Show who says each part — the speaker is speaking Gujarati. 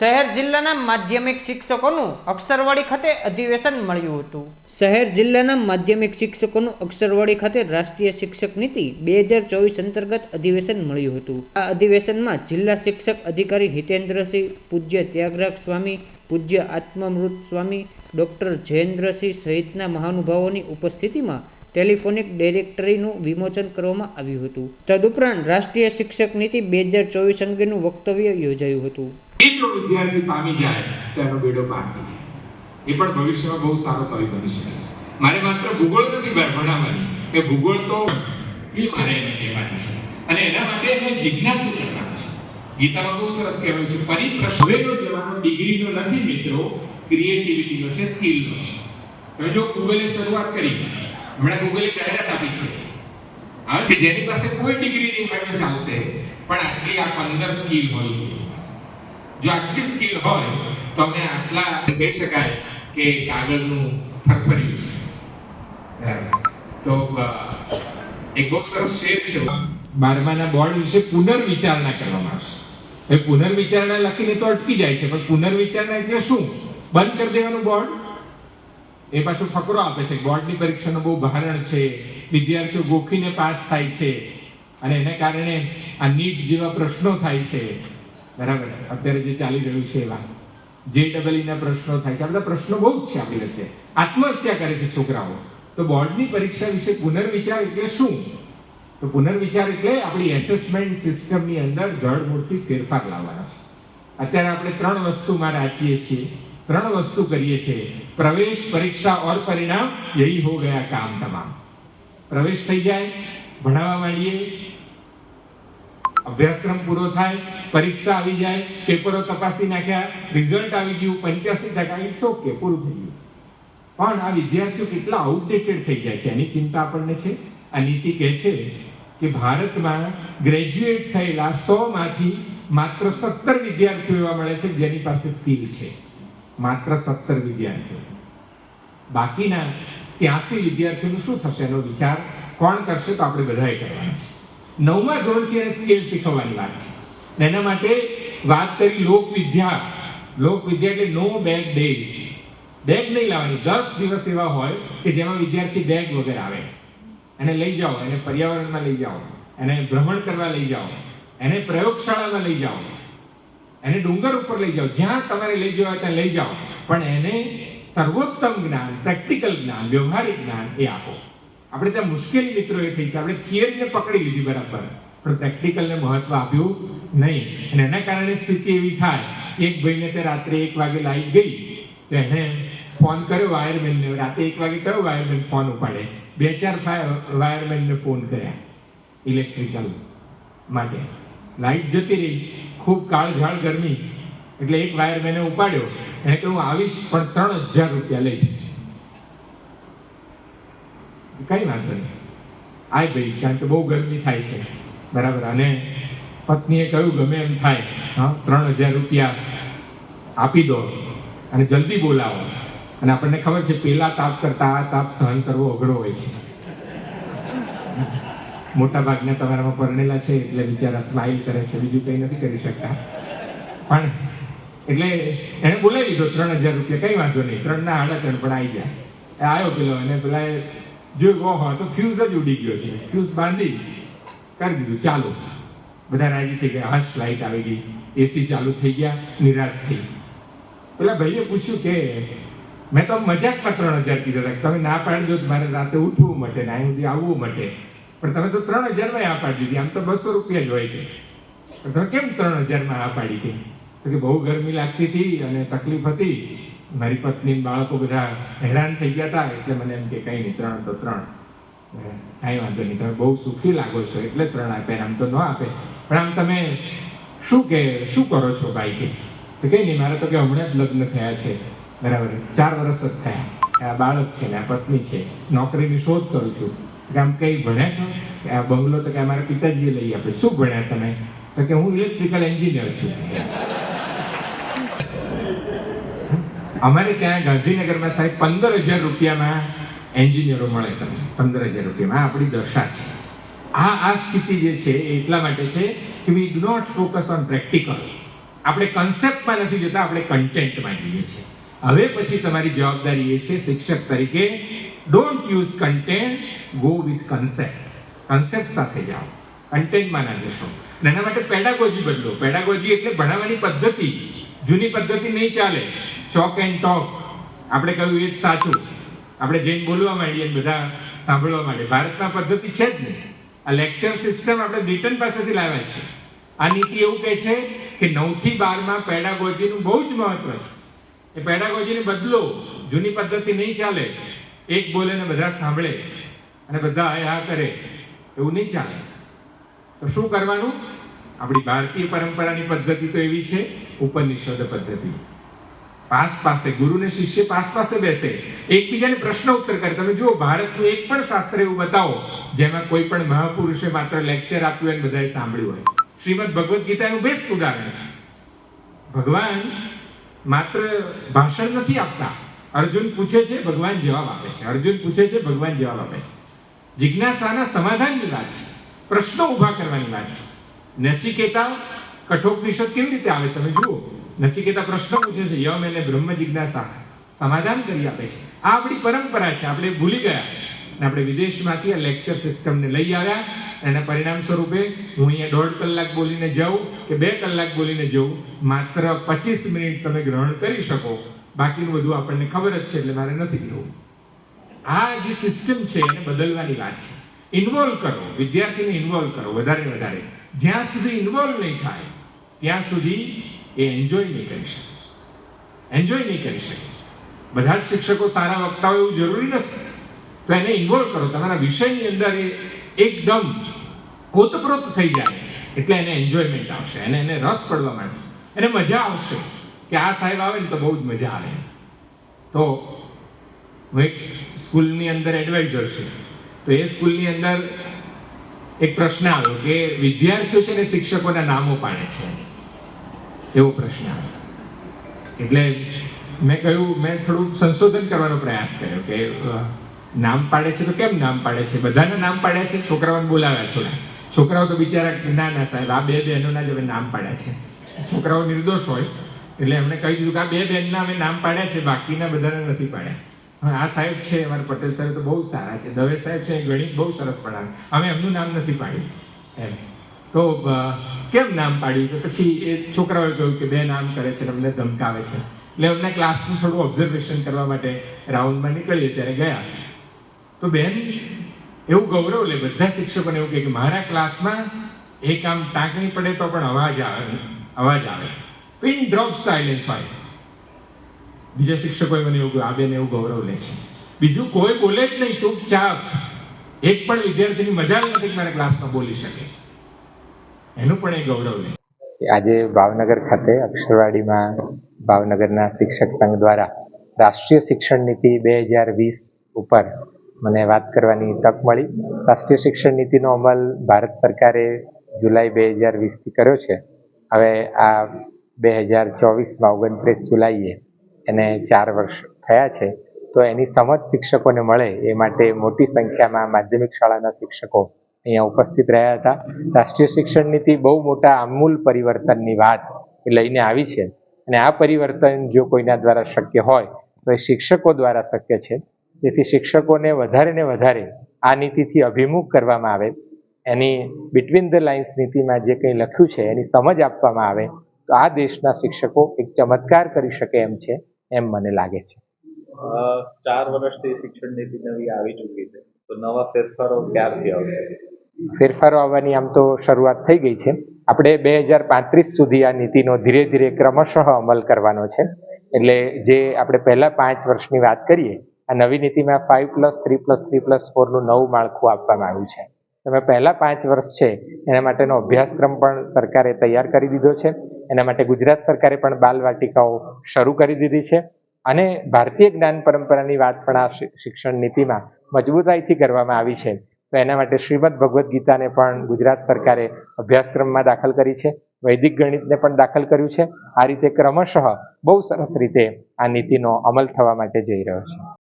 Speaker 1: શહેર જિલ્લાના માધ્યમિક શિક્ષકોનું અક્ષરવાડી ખાતે અધિવેશન મળ્યું હતું. શહેર જિલ્લાના માધ્યમિક શિક્ષકોનું અક્ષરવાડી ખાતે રાષ્ટ્રીય શિક્ષક નીતિ બે હજાર ચોવીસ અંતર્ગત અધિવેશન મળ્યું હતું. આ અધિવેશનમાં જિલ્લા શિક્ષક અધિકારી હિતેન્દ્રસિંહ, પૂજ્ય ત્યાગરાજ સ્વામી, પૂજ્ય આત્મામૃત સ્વામી, ડૉક્ટર જયેન્દ્રસિંહ સહિતના મહાનુભાવોની ઉપસ્થિતિમાં ટેલિફોનિક ડિરેક્ટરીનું વિમોચન કરવામાં આવ્યું હતું. તદુપરાંત રાષ્ટ્રીય શિક્ષક નીતિ બે હજાર ચોવીસ અંગેનું વક્તવ્ય યોજાયું હતું.
Speaker 2: એ જો વિદ્યાર્થી પામી જાય, તો એનો બેડો થઈ જાય. એ પણ ભવિષ્યમાં બહુ સારો કવિ બની શકે. મારે માત્ર ભૂગોળ નથી ભણ- ભણાવવાની એ ભૂગોળ તો એ મારે એને કહેવાની છે. અને એના માટે એને જિજ્ઞાસુ કરવાનું છે. ગીતામાં બહુ સરસ કહેવાયું છે પરિપ્રશ્ન હવેનો જવાનો ડિગ્રીનો નથી મિત્રો, ક્રિએટિવિટીનો છે, સ્કિલનો છે. તમે જો ગૂગલે શરૂઆત કરી, હમણાં ગૂગલે જાહેરાત આપી છે. હવે જેની પાસે કોઈ ડિગ્રી નહીં હોય તો ચાલશે, પણ આટલી આ પંદર સ્કિલ પાસે. જો આટલી સ્કિલ હોય તો અમે આટલા કહી શકાય કે કાગળનું ફરફર્યું છે. તો એક બહુ સરસ શેર છે. બારમાના બોર્ડ વિશે પુનર્વિચારણા કરવામાં આવશે. એ પુનર્વિચારણા લખીને તો અટકી જાય છે પણ પુનર્વિચારણા એટલે શું? બંધ કરી દેવાનું બોર્ડ? એ પાછો ફકરો આપે છે બોર્ડની પરીક્ષાનો બહુ ભારણ છે વિદ્યાર્થીઓ ગોખીને પાસ થાય છે. અને એને કારણે આ નીટ જેવા પ્રશ્નો થાય છે. બરાબર. અત્યારે જે ચાલી રહ્યું છે એવા. જે ડબલ ના પ્રશ્નો થાય છે. આ બધા પ્રશ્નો બહુ જ છે આપણી વચ્ચે. આત્મહત્યા કરે છે છોકરાઓ. તો બોર્ડની પરીક્ષા વિશે પુનર્વિચાર એટલે શું? તો પુનર્વિચાર એટલે આપણી એસેસમેન્ટ સિસ્ટમની અંદર ધડમૂળથી ફેરફાર લાવવાનો છે. અત્યારે આપણે ત્રણ વસ્તુમાં રાચીએ છીએ. ત્રણ વસ્તુ કરીએ છીએ. પ્રવેશ, પરીક્ષા ઓર પરિણામ, યહી હો ગયા કામ તમામ. પ્રવેશ થઈ જાય, ભણાવવા માંડીએ અભ્યાસક્રમ પૂરો થાય, પરીક્ષા આવી જાય, પેપરો તપાસી નાખ્યા રિઝલ્ટ આવી ગયું, પંચ્યાસી ટકા ઇટ્સ ઓકે પૂરું થઈ ગયું. પણ આ વિદ્યાર્થીઓ કેટલા આઉટડેટેડ થઈ જાય છે, એની ચિંતા આપણને છે? આ નીતિ કહે છે કે ભારતમાં ગ્રેજ્યુએટ થયેલા સો માંથી માત્ર સત્તર વિદ્યાર્થીઓ એવા મળે છે જેની પાસે સ્કિલ છે. માત્ર સત્તર વિદ્યાર્થીઓ. બાકીના ત્યાસી વિદ્યાર્થીઓનું શું થશે એનો વિચાર કોણ કરશે તો આપણે બધાએ કરવાનો છે. નવમા ધોરણથી એને સ્કેલ શીખવવાની વાત છે. ને એના માટે વાત કરી લોક વિદ્યા. લોક વિદ્યા એટલે નો બેગ ડેઝ બેગ નહીં લાવવાની. દસ દિવસ એવા હોય કે જેમાં વિદ્યાર્થી બેગ વગર આવે. એને લઈ જાઓ, એને પર્યાવરણમાં લઈ જાઓ, એને ભ્રમણ કરવા લઈ જાઓ, એને પ્રયોગશાળામાં લઈ જાઓ, એને ડુંગર ઉપર લઈ જાઓ. જ્યાં તમારે લઈ જવા ત્યાં લઈ જાઓ. પણ એને સર્વોત્તમ જ્ઞાન પ્રેક્ટિકલ જ્ઞાન, વ્યવહારિક જ્ઞાન એ આપો. આપણે ત્યાં મુશ્કેલી મિત્રો એ થઈ છે. આપણે થિયરીને પકડી લીધી બરાબર. પણ પ્રેક્ટિકલને મહત્વ આપ્યું નહીં. અને એના કારણે સ્થિતિ એવી થાય. એક ભાઈને તે રાત્રે એક વાગે લાઈટ ગઈ, તો એને ફોન કર્યો વાયરમેનને રાતે એક વાગે કયો વાયરમેન ફોન ઉપાડે? બે ચાર વાયરમેનને ફોન કર્યા. ઇલેક્ટ્રિકલ માટે. લાઈટ જતી રહી. ખૂબ કાળઝાળ ગરમી. એટલે એક વાયરમેને ઉપાડ્યો. એને કહ્યું, હું આવીશ, પણ ત્રણ હજાર રૂપિયા લઈશ. કઈ વાંધો નહીં. આય ભાઈ, કારણ કે બહુ ગરમી થાય છે. બરાબર, અને પત્નીએ કહ્યું, ગમે એમ થાય, હા, ત્રણ હજાર રૂપિયા આપી દો અને જલ્દી બોલાવો. અને આપણને ખબર છે, પેલા તાપ કરતા આ તાપ સહન કરવો અઘરો હોય છે. મોટા ભાગના તમારામાં પરણેલા છે, એટલે બિચારા સ્માઇલ કરે છે, બીજું કંઈ નથી કરી શકતા. પણ એટલે એણે બોલાવી દીધો, ત્રણ હજાર રૂપિયા, કંઈ વાંધો નહીં ત્રણ ના આડા ત્રણ, પણ આવી જાય આવ્યો પેલો, અને પેલા જોયું હોય તો ફ્યુઝ જ ઉડી ગયો છે. ફ્યુઝ બાંધી કરી દીધું. ચાલુ. બધા રાજી થઈ ગયા હશ લાઇટ આવી ગઈ. એસી ચાલુ થઈ ગયા, નિરાશ થઈ. પેલા ભાઈએ પૂછ્યું કે, મેં તો મજાકમાં ત્રણ હજાર કીધા હતા. તમે ના પાડજો મારે રાતે ઉઠવું માટે ને અહીં સુધી આવવું માટે. પણ તમે તો ત્રણ હજારમાં આ પાડી દીધી. આમ તો બસો રૂપિયા જ હોય કે તમે કેમ ત્રણ હજારમાં આ પાડી કે તો કે બહુ ગરમી લાગતી હતી અને તકલીફ હતી. મારી પત્ની બાળકો બધા હેરાન થઈ ગયા હતા એટલે મને એમ કે કંઈ નહીં, ત્રણ તો ત્રણ. કાંઈ વાંધો નહીં, તમે બહુ સુખી લાગો છો, એટલે ત્રણ આપે, આમ તો ન આપે. પણ આમ તમે શું કે, શું કરો છો ભાઈ કે? તો કંઈ નહીં, મારે તો કે હમણાં જ લગ્ન થયા છે. બરાબર, ચાર વર્ષ જ થયા. આ બાળક છે ને, આ પત્ની છે, નોકરીની શોધ કરું છું. કે આમ કંઈ ભણ્યા છો? કે આ બંગલો તો કે અમારા પિતાજીએ લઈ આપે શું ભણ્યા તમે? તો કે હું ઇલેક્ટ્રિકલ એન્જિનિયર છું. અમારે ત્યાં ગાંધીનગરમાં સાહેબ પંદર હજાર રૂપિયામાં એન્જિનિયરો મળે તમને. પંદર હજાર રૂપિયામાં. આપણી દશા છે. આ આ સ્થિતિ જે છે એ એટલા માટે છે કે we do not focus on practical આપણે કન્સેપ્ટમાં નથી જતા, આપણે કન્ટેન્ટમાં જઈએ છીએ. હવે પછી તમારી જવાબદારી એ છે શિક્ષક તરીકે don't use content go with concept concept સાથે જાઓ. કન્ટેન્ટમાં ના જશો. અને એના માટે પેડાગોજી બદલો. પેડાગોજી એટલે ભણાવવાની પદ્ધતિ. જૂની પદ્ધતિ નહીં ચાલે. Chalk and talk. આપણે કહ્યું એ જ સાચું. આપણે જઈને બોલવા માંડીએ બધા સાંભળવા માંડે ભારતમાં પદ્ધતિ છે જ નહીં. આ લેક્ચર સિસ્ટમ આપણે બ્રિટન પાસેથી લાવ્યા છે આ નીતિ એવું કહે છે કે નવથી બારમાં પેડાગોજીનું બહુ જ મહત્વ છે. એ પેડાગોજીને બદલો. જૂની પદ્ધતિ નહીં ચાલે. એક બોલે ને બધા સાંભળે અને બધા આ કરે. એવું નહીં ચાલે. તો શું કરવાનું? આપણી ભારતીય પરંપરાની પદ્ધતિ તો એવી છે, ઉપનિષદ પદ્ધતિ. પાસ પાસે ગુરુ ને શિષ્ય પાસ પાસે બેસે. એકબીજાને પ્રશ્ન ઉત્તર કરે. તમે જુઓ, ભારતનું એક પણ શાસ્ત્ર એવું બતાવો, જેમાં કોઈ પણ મહાપુરુષે માત્ર લેક્ચર આપ્યું અને બધાએ સાંભળ્યું હોય. શ્રીમદ ભગવદ્ ગીતાનું બેસ્ટ ઉદાહરણ છે. ભગવાન માત્ર ભાષણ નથી આપતા. અર્જુન પૂછે છે, ભગવાન જવાબ આપે છે. અર્જુન પૂછે છે, ભગવાન જવાબ આપે છે. જિજ્ઞાસાના સમાધાનની વાત છે. પ્રશ્નો ઊભા કરવાની વાત છે. નચિકેતા કઠોપનિષદ કેવી રીતે આવે તમે જુઓ. નચિકેતા પ્રશ્ન પૂછે છે. યમ એને બ્રહ્મ જિજ્ઞાસા. સમાધાન કરી આપે છે. આ આપણી પરંપરા છે. આપણે ભૂલી ગયા. અને આપણે વિદેશમાંથી આ લેક્ચર સિસ્ટમને લઈ આવ્યા. એના પરિણામ સ્વરૂપે હું અહીંયા દોઢ કલાક બોલીને જાઉં કે બે કલાક બોલીને જઉં. માત્ર પચીસ મિનિટ તમે ગ્રહણ કરી શકો. બાકીનું બધું આપણને ખબર જ છે એટલે મારે નથી કહેવું. આ જે સિસ્ટમ છે એને બદલવાની વાત છે. ઇન્વોલ્વ કરો. વિદ્યાર્થીને ઇન્વોલ્વ કરો. વધારે વધારે. જ્યાં સુધી ઇન્વોલ્વ નહીં થાય, ત્યાં સુધી એ એન્જોય નહીં કરી શકે. એન્જોય નહીં કરી શકે. બધા જ શિક્ષકો સારા વક્તાઓ એવું જરૂરી નથી. તો એને ઇન્વોલ્વ કરો. તમારા વિષયની અંદર એ એકદમ કોતપ્રોત થઈ જાય. એટલે એને એન્જોયમેન્ટ આવશે. એને એને રસ પડવા માંડશે. એને મજા આવશે કે આ સાહેબ આવે ને તો બહુ જ મજા આવે. તો હું એક સ્કૂલની અંદર એડવાઇઝર છું. તો એ સ્કૂલની અંદર એક પ્રશ્ન આવ્યો કે વિદ્યાર્થીઓ છે ને શિક્ષકોના નામો પાડે છે. એવો પ્રશ્ન આવ્યો એટલે મેં કહ્યું, મેં થોડું સંશોધન કરવાનો પ્રયાસ કર્યો કે નામ પાડે છે તો કેમ નામ પાડે છે? બધાના નામ પાડ્યા છે, છોકરાઓને બોલાવ્યા થોડા. છોકરાઓ તો બિચારા ના ના, સાહેબ, આ બે બહેનોના જ હવે નામ પાડ્યા છે. છોકરાઓ નિર્દોષ હોય, એટલે એમણે કહી દીધું કે, આ બે બહેનના અમે નામ પાડ્યા છે, બાકીના બધાને નથી પાડ્યા. હવે આ સાહેબ છે, અમારા પટેલ સાહેબ તો બહુ સારા છે, દવે સાહેબ છે, ગણિત બહુ સરસ પડાવે અમે એમનું નામ નથી પાડ્યું. એમ. તો કેમ નામ પાડ્યું કે પછી એ છોકરાઓએ કહ્યું કે બે નામ કરે છે અમને ધમકાવે છે. એટલે અમને ક્લાસનું થોડું ઓબ્ઝર્વેશન કરવા માટે રાઉન્ડમાં નીકળીએ ત્યારે ગયા. તો બેન, એવું ગૌરવ લે, બધા શિક્ષકોને એવું કહે કે મારા ક્લાસમાં એક આમ ટાંકણી પડે તો પણ અવાજ આવે અવાજ આવે. પિન ડ્રોપ સાયલેન્સ હોય. બીજા શિક્ષકોએ મને એવું આ બેન એવું ગૌરવ લે છે. બીજું, કોઈ બોલે જ નહીં, ચૂપચાપ. એક પણ વિદ્યાર્થીની મજા નથી મારા ક્લાસમાં બોલી શકે. એનું પણ એ ગૌરવ લે
Speaker 3: આજે ભાવનગર ખાતે અક્ષરવાડીમાં ભાવનગરના શિક્ષક સંઘ દ્વારા રાષ્ટ્રીય શિક્ષણ નીતિ બે હજાર વીસ ઉપર મને વાત કરવાની તક મળી. રાષ્ટ્રીય શિક્ષણ નીતિનો અમલ ભારત સરકારે જુલાઈ બે હજાર વીસથી કર્યો છે. હવે આ બે હજાર ચોવીસમાં ઓગણત્રીસ જુલાઈએ એને ચાર વર્ષ થયા છે. તો એની સમજ શિક્ષકોને મળે એ માટે મોટી સંખ્યામાં માધ્યમિક શાળાના શિક્ષકો અહીંયા ઉપસ્થિત રહ્યા હતા. રાષ્ટ્રીય શિક્ષણ નીતિ બહુ મોટા આમૂલ પરિવર્તનની વાત લઈને આવી છે. અને આ પરિવર્તન જો કોઈના દ્વારા શક્ય હોય, તો એ શિક્ષકો દ્વારા શક્ય છે. તેથી શિક્ષકોને વધારે ને વધારે આ નીતિથી અભિમુખ કરવામાં આવે. એની બિટવીન ધ લાઇન્સ નીતિમાં જે કંઈ લખ્યું છે, એની સમજ આપવામાં આવે, તો આ દેશના શિક્ષકો એક ચમત્કાર કરી શકે એમ છે, એમ મને લાગે છે.
Speaker 4: ચાર વર્ષથી શિક્ષણ નીતિ નવી આવી ચૂકી છે. તો નવા ફેરફારો ક્યારથી આવશે?
Speaker 3: ફેરફારો આવવાની આમ તો શરૂઆત થઈ ગઈ છે. આપણે બે હજાર પાંત્રીસ સુધી આ નીતિનો ધીરે ધીરે ક્રમશઃ અમલ કરવાનો છે. એટલે જે આપણે પહેલા પાંચ વર્ષની વાત કરીએ, આ નવી નીતિમાં five plus three plus three plus ફોરનું નવું માળખું આપવામાં આવ્યું છે. તમે પહેલા પાંચ વર્ષ છે, એના માટેનો અભ્યાસક્રમ પણ સરકારે તૈયાર કરી દીધો છે. એના માટે ગુજરાત સરકારે પણ બાલ વાટિકાઓ શરૂ કરી દીધી છે. અને ભારતીય જ્ઞાન પરંપરાની વાત પણ આ શિક્ષણ નીતિમાં મજબૂતાઈથી કરવામાં આવી છે. તો એના માટે શ્રીમદ ભગવદ્ ગીતાને પણ ગુજરાત સરકારે અભ્યાસક્રમમાં દાખલ કરી છે. વૈદિક ગણિતને પણ દાખલ કર્યું છે. આ રીતે ક્રમશઃ બહુ સરસ રીતે આ નીતિનો અમલ થવા માટે જઈ રહ્યો છે.